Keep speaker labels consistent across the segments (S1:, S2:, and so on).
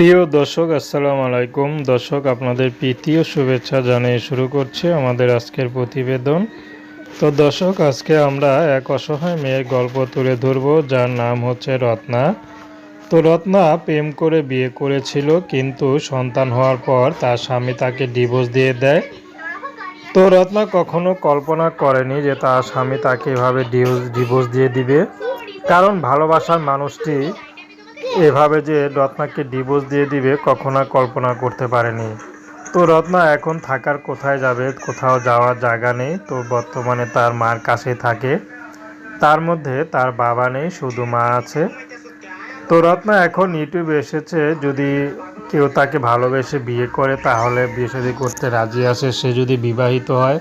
S1: প্রিয় দর্শক, আসসালামু আলাইকুম। দর্শক, আপনাদের প্রীতি ও শুভেচ্ছা জানিয়ে শুরু করছে আমাদের আজকের প্রতিবেদন। তো দর্শক, আজকে আমরা এক অসহায় মেয়ের গল্প তুলে ধরব, যার নাম হচ্ছে রত্না। তো রত্না প্রেম করে বিয়ে করেছিল, কিন্তু সন্তান হওয়ার পর তার স্বামী তাকে ডিভোর্স দিয়ে দেয়। তো রত্না কখনো কল্পনা করেনি যে তার স্বামী তাকে এভাবে ডিভোর্স দিয়ে দিবে। কারণ ভালোবাসার মানুষটি এভাবে যে রত্নাকে ডিভোর্স দিয়ে দিবে, কখনো কল্পনা করতে পারেনি। তো রত্না, এখন থাকার কোথায় যাবে? কোথাও যাওয়ার জায়গা নেই। তো বর্তমানে তার মার কাছে থাকে। তার মধ্যে তার বাবা নেই, শুধু মা আছে। তো রত্না, এখন ইউটিউবে এসেছে, যদি কেউ তাকে ভালোবেসে বিয়ে করে, তাহলে বিয়ে শাদী করতে রাজি আছে। সে যদি বিবাহিত হয়,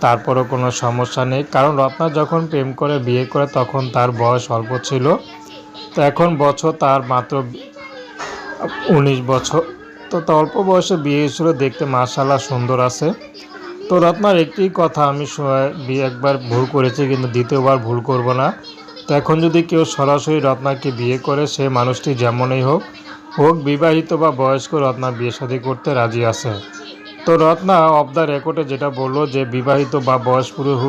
S1: তারপরও কোনো সমস্যা নেই। কারণ রত্না যখন প্রেম করে বিয়ে করে, তখন তার বয়স অল্প ছিল। তো এখন বছর তার মাত্র উনিশ বছর। তো অল্প বয়সে বিয়ে হয়েছিল, দেখতে মার্শাল্লাহ সুন্দর আছে। তো রত্নার একটি কথা আমি একবার ভুল করেছি, কিন্তু দ্বিতীয়বার ভুল করব না। তো এখন যদি কেউ সরাসরি রত্নাকে বিয়ে করে, সে মানুষটি যেমনই হোক হোক বিবাহিত বা বয়স্ক, রত্না বিয়ে শাদী করতে রাজি আছে। তো রত্না অফ দ্য রেকর্ডে যেটা বলল যে, বিবাহিত বা বয়স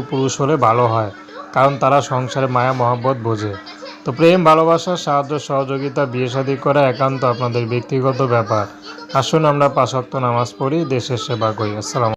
S1: পুরুষ হলে ভালো হয়, কারণ তারা সংসারে মায়া মহব্বত বোঝে। তো প্রেম, ভালোবাসা, সাহায্য, সহযোগিতা, বিয়ে শাদী করা একান্ত আপনাদের ব্যক্তিগত ব্যাপার। আসুন আমরা পাশাক্ত নামাজ পড়ি, দেশের সেবা করি। আসসালাম